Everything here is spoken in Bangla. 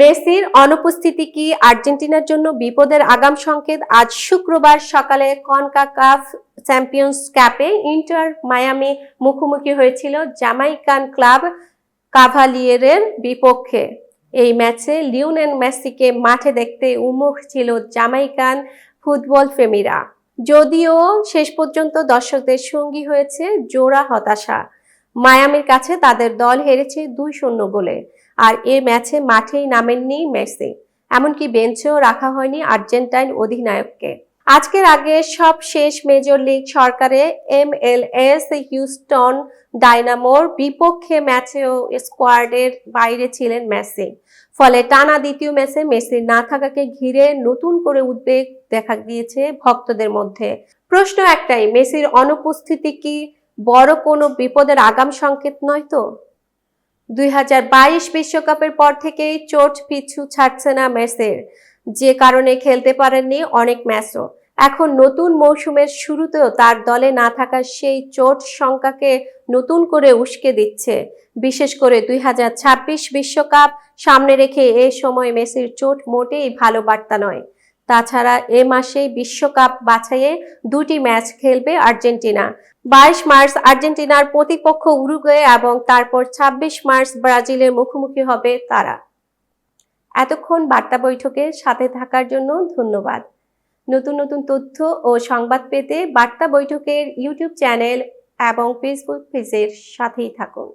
মেসির অনুপস্থিতি কি আর্জেন্টিনার জন্য বিপদের আগাম সংকেত? আজ শুক্রবার সকালে কনকাকাফ চ্যাম্পিয়ন্স ক্যাপে ইন্টার মায়ামি মুখোমুখি হয়েছিল জামাইকান ক্লাব কাভালিয়েরের বিপক্ষে। এই ম্যাচে লিওনেল মেসিকে মাঠে দেখতে উন্মুখ ছিল জামাইকান ফুটবল প্রেমীরা। যদিও শেষ পর্যন্ত দর্শকদের সঙ্গী হয়েছে জোড়া হতাশা। মায়ামির কাছে তাদের দল হেরেছে দুই শূন্য গোলে। আর এ ম্যাচে মাঠেই নামেননি মেসি। এমনকি বেঞ্চেও রাখা হয়নি আর্জেন্টাইন অধিনায়ককে। আজকের আগে সব শেষ মেজর লিগ সরকারে এম এল এস, হিউস্টন ডাইনামোর বিপক্ষে ম্যাচেও স্কোয়াডের বাইরে ছিলেন মেসি। ফলে টানা দ্বিতীয় ম্যাচে মেসির না থাকাকে ঘিরে নতুন করে উদ্বেগ দেখা দিয়েছে ভক্তদের মধ্যে। প্রশ্ন একটাই, মেসির অনুপস্থিতি কি বড় কোনো বিপদের আগাম সংকেত নয় তো? দুই বিশ্বকাপের পর থেকেই চোট পিছু ছাড়ছে না মেসির। যে কারণে খেলতে পারেননি অনেক ম্যাচও। এখন নতুন মৌসুমের শুরুতেও তার দলে না থাকা সেই চোট সংখ্যাকে নতুন করে উস্কে দিচ্ছে। বিশেষ করে দুই বিশ্বকাপ সামনে রেখে এ সময় মেসির চোট মোটেই ভালো বার্তা নয়। তাছাড়া এ মাসেই বিশ্বকাপ বাছাইয়ে দুটি ম্যাচ খেলবে আর্জেন্টিনা। বাইশ মার্চ আর্জেন্টিনার প্রতিপক্ষ উরুগুয়ে এবং তারপর ২৬ মার্চ ব্রাজিলের মুখোমুখি হবে তারা। এতক্ষণ বার্তা বৈঠকের সাথে থাকার জন্য ধন্যবাদ। নতুন নতুন তথ্য ও সংবাদ পেতে বার্তা বৈঠকের ইউটিউব চ্যানেল এবং ফেসবুক পেজের সাথেই থাকুন।